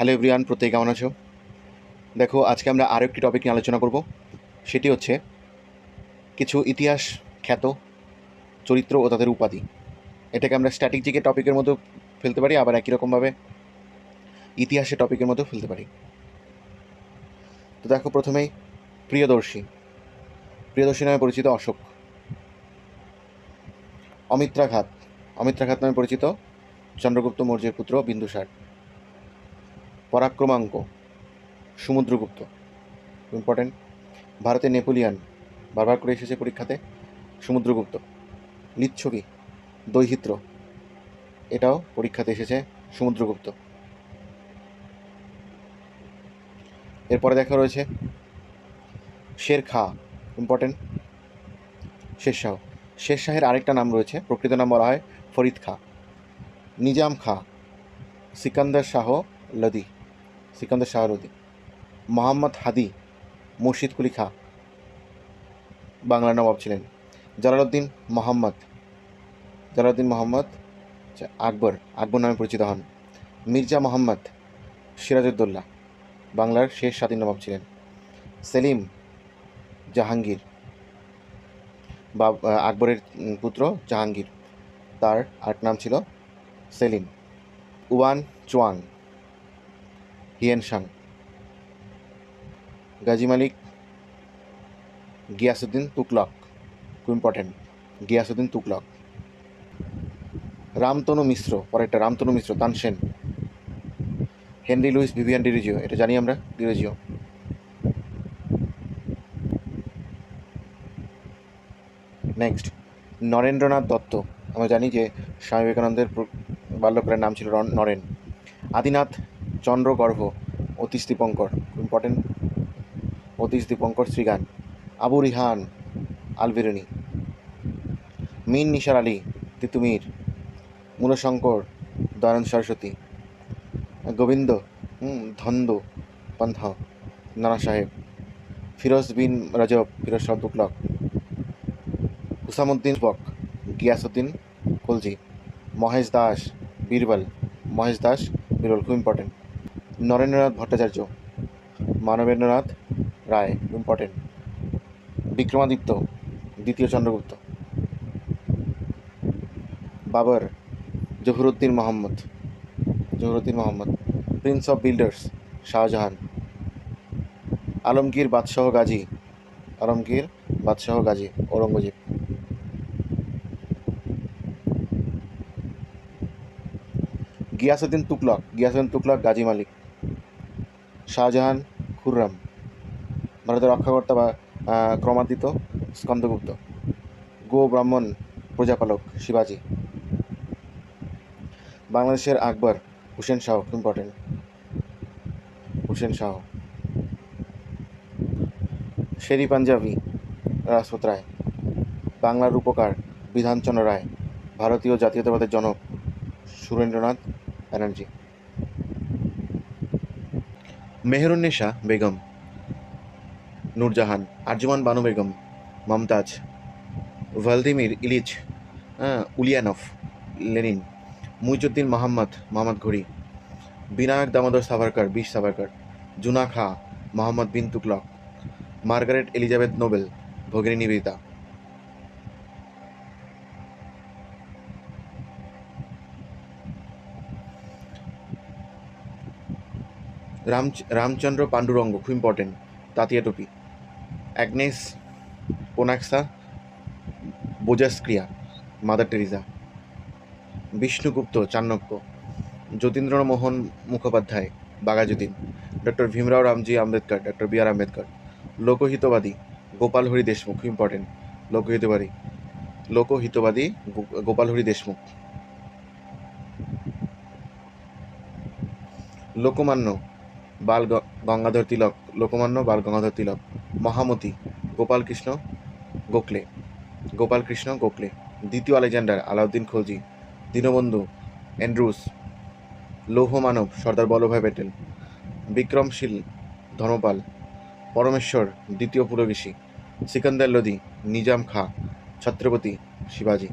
Hello everyone প্রত্যেকে কেমন আছো? দেখো, আজকে আমরা আরও একটি টপিক নিয়ে আলোচনা করব। সেটি হচ্ছে কিছু ইতিহাস খ্যাত চরিত্র ও তাদের উপাধি। এটাকে আমরা স্ট্র্যাটেজিকের টপিকের মধ্যেও ফেলতে পারি, আবার একই রকমভাবে ইতিহাসের টপিকের মধ্যেও ফেলতে পারি। তো দেখো, প্রথমেই প্রিয়দর্শী। প্রিয়দর্শী নামে পরিচিত অশোক। অমিত্রাঘাত। অমিত্রাঘাত নামে পরিচিত চন্দ্রগুপ্ত মৌর্যের পুত্র বিন্দুসার। পরাক্রমাঙ্ক, সমুদ্রগুপ্ত ইম্পর্টেন্ট ভারতে নেপোলিয়ান, বারবার করে এসেছে পরীক্ষাতে, সমুদ্রগুপ্ত লিচ্ছবি দৈহিত্র, এটাও পরীক্ষাতে এসেছে সমুদ্রগুপ্ত। এরপরে দেখা রয়েছে শের খা ইম্পর্টেন্ট শেরশাহ। শেরশাহের আরেকটা নাম রয়েছে, প্রকৃত নাম বলা হয় ফরিদ খা। নিজাম খা, সিকান্দার শাহ লদি। সিকান্দার শাহ লদি মোহাম্মদ হাদি, মুর্শিদ কুলি খা, বাংলার নবাব ছিলেন। জালালউদ্দিন মোহাম্মদ জালালউদ্দিন মোহাম্মদ আকবর আকবর নামে পরিচিত হন। মির্জা মোহাম্মদ সিরাজউদ্দৌল্লা বাংলার শেষ স্বাধীন নবাব ছিলেন। সেলিম জাহাঙ্গীর বা আকবরের পুত্র জাহাঙ্গীর, তার আরেক নাম ছিল Salim. Yuan Chwang. Hiuen Tsang Ghazi Malik Ghiyasuddin Tughlaq খুব ইম্পর্টেন্ট গিয়াসুদ্দিন তুকলক রামতনু মিশ্র, পরেরটা Ramtanu Mishra Tansen Henry Louis Vivian Derozio, এটা জানি আমরা, ডিরিজিও। নেক্সট নরেন্দ্রনাথ দত্ত। আমরা জানি যে স্বামী বিবেকানন্দের বাল্যকালের নাম ছিল নরেন। আদিনাথ চন্দ্রগর্ভ, অতীশ দীপঙ্কর ইম্পর্টেন্ট অতীশ দীপঙ্কর শ্রীগান আবু রিহান আলবিরুনি, মিন নিসার আলী, তিতুমির, মূলশঙ্কর, দয়ানন্দ সরস্বতী, গোবিন্দ ধন্দ, পন্থ, নানা সাহেব, ফিরোজ বিন রজব, ফিরোজ শাহ তুকলক হুসামুদ্দিন বক গিয়াসুদ্দিন কলজি, মহেশ দাস, বীরবল, মহেশ দাস, বীরবল খুব ইম্পর্টেন্ট নরেন্দ্রনাথ ভট্টাচার্য, মানবেন্দ্রনাথ রায় ইম্পর্টেন্ট বিক্রমাদিত্য, দ্বিতীয় Chandragupta, Babar, Zahiruddin Mohammad Zahiruddin Mohammad, prince of builders, Shahjahan, Alamgir Badshah Ghazi, Alamgir বাদশাহ গাজী, ঔরঙ্গজেব। গিয়াসুদ্দিন তুকলক গিয়াসুদ্দিন তুকলক গাজী মালিক। শাহজাহান খুররাম, ভারতের রক্ষাকর্তা বা ক্রমাদিত স্কন্দগুপ্ত, গো ব্রাহ্মণ প্রজাপালক শিবাজী, বাংলাদেশের আকবর হুসেন শাহ, ইম্পর্টেন্ট, হুসেন শাহ, শেরি পাঞ্জাবি রাজপত রায় বাংলার উপকার বিধানচন্দ্র রায়, ভারতীয় জাতীয়তাবাদের জনক Surendranath Banerjee. Mehrunnisa Begum, Nurjahan Arjuman Banu Begum, Mumtaz, Vladimir Ilyich Ulyanov, Lenin, Muizuddin Mohammad Mohammad Ghuri Vinayak Damodar Savarkar, বিশ Savarkar Juna Khan Mohammad bin Tughlaq Margaret Elizabeth Noble, ভগিনী নিবেদিতা। রাম, রামচন্দ্র পাণ্ডুরঙ্গ, খুব important Tatya Tope. Agnes Gonxha Bojaxhiu mother Teresa Vishnugupta Chanakya Jatindramohan Mukhopadhyay Baghajatin doctor Bhimrao Ramji Ambedkar doctor B R Ambedkar Lokhitwadi Gopal Hari Deshmukh খুব important Lokhitwadi Lokhitwadi Gopal Hari Deshmukh Lokmanya Bal Gangadhar Tilak, Lokmanya Bal Gangadhar Tilak, মহামতি, গোপাল কৃষ্ণ গোখলে, গোপাল কৃষ্ণ গোখলে, দ্বিতীয় Alexander, Alauddin Khalji, Dinabandhu Andrews লৌহ মানব, সর্দার বল্লভভাই প্যাটেল বিক্রমশীল ধর্মপাল, পরমেশ্বর, দ্বিতীয় পুরগিসি সিকান্দার লোদি নিজাম খা, ছত্রপতি, শিবাজী।